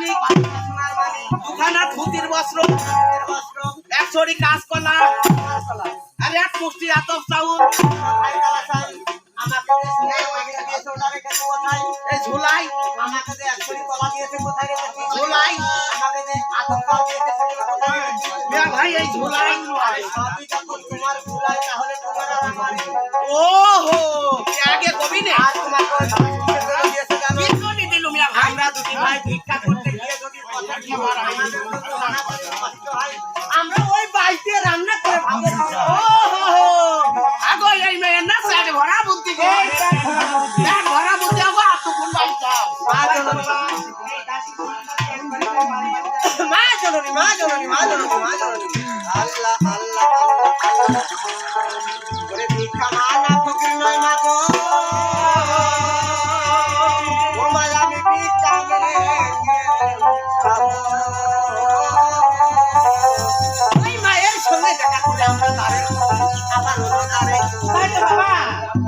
মানিক দুখানা ধুতির বস্ত্র এক ছড়ি কাঁচকলা, আর এক মুষ্টি আতপ চাউল যে একশোরি কলা দিয়েছে কোথায় ঝুলাই। আমাকে যে আতপ চাল দিয়েছে ভাই, এই ঝুলাই তোমার তোমার কি? ওহো আগে কবি নে আর তোমাকে আমরা ওই বাড়িতে রান্না করে ভাবে আগো এই মেয়ের না স্যার ভরা বুদ্ধি গো। স্যার ভরা বুদ্ধি। আগো আতো কোন বাই যাও মা জননী, মা জননী, মা জননী, মা জননী, মা জননী। আল্লাহ, আল্লাহ, আল্লাহ,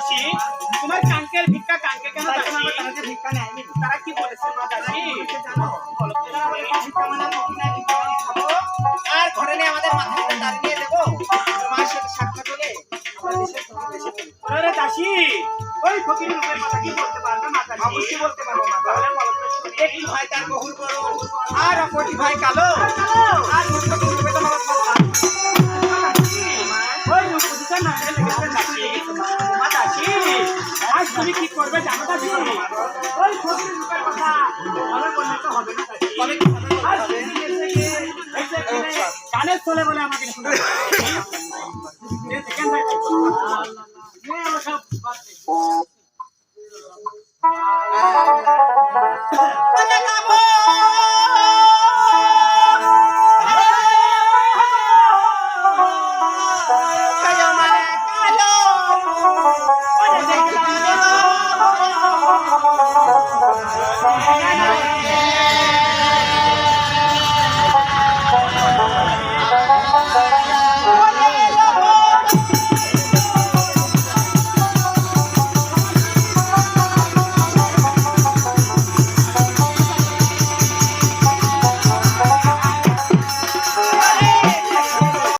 হলে তোমার কাঙ্কের ভিক্ষা কাঙ্কে কেন দাসী? ভিক্ষা নেয়নি। তারা কি বলেছে? মা দাসী? জানো। আর ঘরে নিয়ে আমাদের মাথায় দাঁড়িয়ে দেবো? মায়ের সাথে সাক্ষাৎ হলে দাসী ওই ফকির রূপের কথা কি বলতে পারবে মা দাসী? অবশ্যই বলতে পারব মা। তাহলে। একটি ভাই তার বহুর বড় আর অপরটি ভাই কালো। তুমি কি করবে জানো দাসী ওই ফকির লোকের কথা। ভালো বললে তো হবে না তবে কি হবে? তলে বলে আমাকে শুনে।